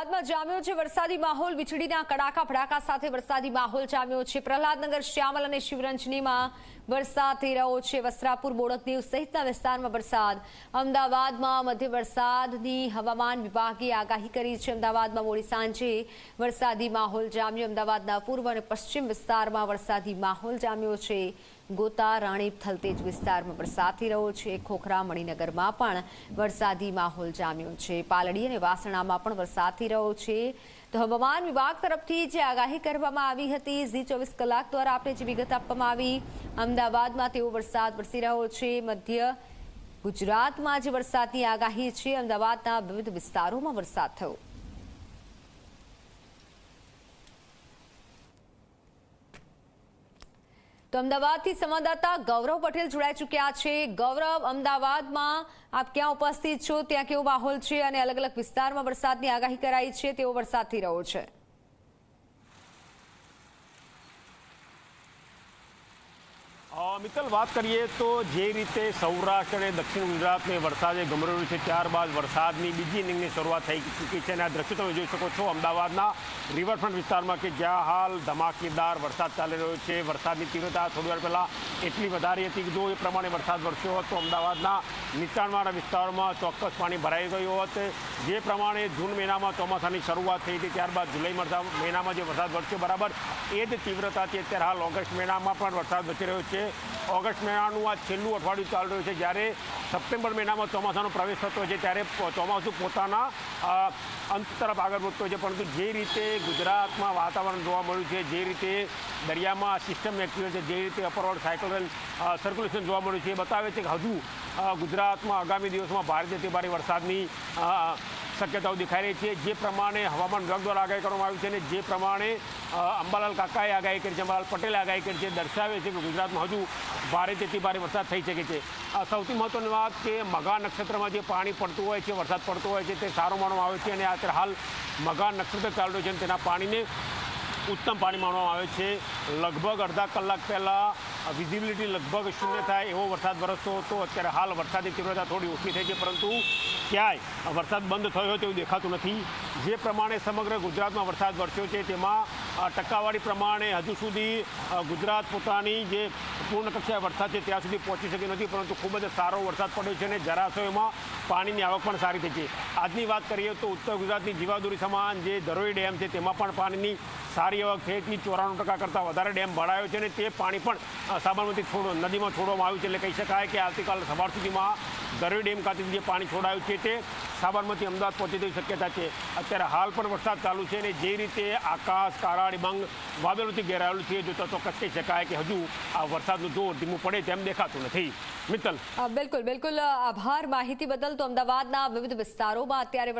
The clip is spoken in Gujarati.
અમદાવાદમાં જામ્યો છે વરસાદી માહોલ. વીજળીના કડાકા ભડાકા સાથે વરસાદી માહોલ જામ્યો છે. પ્રહલાદનગર, શ્યામલ અને શિવરંજનીમાં વરસાદ થઈ રહ્યો છે. વસ્ત્રાપુર, બોડકદેવ સહિતના વિસ્તારમાં વરસાદ. અમદાવાદમાં મધ્ય વરસાદની હવામાન વિભાગે આગાહી કરી છે. અમદાવાદમાં મોડી સાંજે વરસાદી માહોલ જામ્યો. અમદાવાદના પૂર્વ અને પશ્ચિમ વિસ્તારમાં વરસાદી માહોલ જામ્યો છે. ગોતા રાણીપ થલતેજ વિસ્તારમાં વરસાદ રહ્યો છે. ખોખરા મણિનગરમાં પણ વરસાદી માહોલ જામ્યો છે. પાલડી અને વાસણામાં પણ વરસાદ થઈ રહ્યો છે. તો હવામાન વિભાગ તરફથી જે આગાહી કરવામાં આવી હતી, ઝી ચોવીસ કલાક દ્વારા આપણે જે વિગત આપવામાં આવી, અમદાવાદમાં તેવો વરસાદ વરસી રહ્યો છે. મધ્ય ગુજરાતમાં જે વરસાદની આગાહી છે, અમદાવાદના વિવિધ વિસ્તારોમાં વરસાદ થયો. તો અમદાવાદથી સંવાદદાતા ગૌરવ પટેલ જોડાઈ ચૂક્યા છે. ગૌરવ, અમદાવાદમાં આપ ક્યાં ઉપસ્થિત છો? ત્યાં કેવો માહોલ છે? અને અલગ અલગ વિસ્તારમાં વરસાદની આગાહી કરાઈ છે. તેવો વરસાદ થઈ રહ્યો છે. મિત્તલ, વાત કરીએ તો જે રીતે સૌરાષ્ટ્ર અને દક્ષિણ ગુજરાતને વરસાદે ગમરેલું છે, ત્યારબાદ વરસાદની બીજી ઇનિંગની શરૂઆત થઈ ચૂકી છે અને આ દ્રશ્યો તમે જોઈ શકો છો અમદાવાદના રિવરફ્રન્ટ વિસ્તારમાં કે જ્યાં હાલ ધમાકેદાર વરસાદ ચાલી રહ્યો છે. વરસાદની તીવ્રતા થોડી વાર પહેલાં એટલી વધારી હતી કે જો એ પ્રમાણે વરસાદ વરસ્યો હોત તો અમદાવાદના નીચાણવાળા વિસ્તારોમાં ચોક્કસ પાણી ભરાઈ ગયું હોત. જે પ્રમાણે જૂન મહિનામાં ચોમાસાની શરૂઆત થઈ હતી, ત્યારબાદ જુલાઈ મહિનામાં જે વરસાદ વરસ્યો, બરાબર એ જ તીવ્રતાથી અત્યારે હાલ ઓગસ્ટ મહિનામાં પણ વરસાદ વધી રહ્યો છે. ઓગસ્ટ મહિનાનું આ છેલ્લું અઠવાડિયું ચાલી રહ્યું છે. જ્યારે સપ્ટેમ્બર મહિનામાં ચોમાસાનો પ્રવેશ થતો છે, ત્યારે ચોમાસું પોતાના અંત તરફ આગળ વધતો છે. પરંતુ જે રીતે ગુજરાતમાં વાતાવરણ જોવા મળ્યું છે, જે રીતે દરિયામાં સિસ્ટમ એક્ટિવ છે, જે રીતે અપરવર્ડ સાયકલ સર્ક્યુલેશન જોવા મળ્યું છે, એ બતાવે છે કે હજુ ગુજરાતમાં આગામી દિવસોમાં ભારે અતિ ભારે વરસાદની શક્યતાઓ દેખાઈ રહી છે. જે પ્રમાણે હવામાન વિભાગ દ્વારા આગાહી કરવામાં આવી છે અને જે પ્રમાણે અંબાલાલ કાકાએ આગાહી કરી છે, અંબાલાલ પટેલે આગાહી કરી છે, દર્શાવે છે કે ગુજરાતમાં હજુ ભારે તેથી ભારે વરસાદ થઈ શકે છે. સૌથી મહત્વની વાત કે મઘા નક્ષત્રમાં જે પાણી પડતું હોય છે, વરસાદ પડતો હોય છે, તે સારો માનવામાં આવે છે અને અત્યારે હાલ મઘા નક્ષત્ર ચાલુ છે અને તેના પાણીને ઉત્તમ પાણી માનવામાં આવે છે. લગભગ અડધા કલાક પહેલાં વિઝિબિલિટી લગભગ શૂન્ય થાય એવો વરસાદ વરસતો હતો. અત્યારે હાલ વરસાદની તીવ્રતા થોડી ઓછી થઈ છે, પરંતુ ક્યાંય વરસાદ બંધ થયો તેવું દેખાતું નથી. જે પ્રમાણે સમગ્ર ગુજરાતમાં વરસાદ વરસ્યો છે, તેમાં ટકાવારી પ્રમાણે હજુ સુધી ગુજરાત પોતાની જે પૂર્ણ કક્ષાએ વરસાદ છે, ત્યાં સુધી પહોંચી શકી નથી, પરંતુ ખૂબ જ સારો વરસાદ પડ્યો છે અને જળાશયોમાં પાણીની આવક પણ સારી થઈ છે. આજની વાત કરીએ તો ઉત્તર ગુજરાતની જીવાદોરી સમાન જે ધરોઈ ડેમ છે, તેમાં પણ પાણીની સારી એવા ખેતની ચોરાણું ટકા કરતાં વધારે ડેમ ભરાયો છે અને તે પાણી પણ સાબરમતી છોડો, નદીમાં છોડવામાં આવ્યું છે. એટલે કહી શકાય કે આવતીકાલ સવાર સુધીમાં ધરોઈ ડેમ ખાતેથી જે પાણી છોડાયું છે તે સાબરમતી અમદાવાદ પહોંચી તેવી શક્યતા છે. અત્યારે હાલ પણ વરસાદ ચાલુ છે અને જે રીતે આકાશ કારાળી બંગ વાદળોથી ઘેરાયેલું છે જોતા ચોક્કસ કહી શકાય કે હજુ આ વરસાદનું જોર ધીમું પડે તેમ દેખાતું નથી. મિત્તલ. બિલકુલ બિલકુલ આભાર માહિતી બદલ. તો અમદાવાદના વિવિધ વિસ્તારોમાં અત્યારે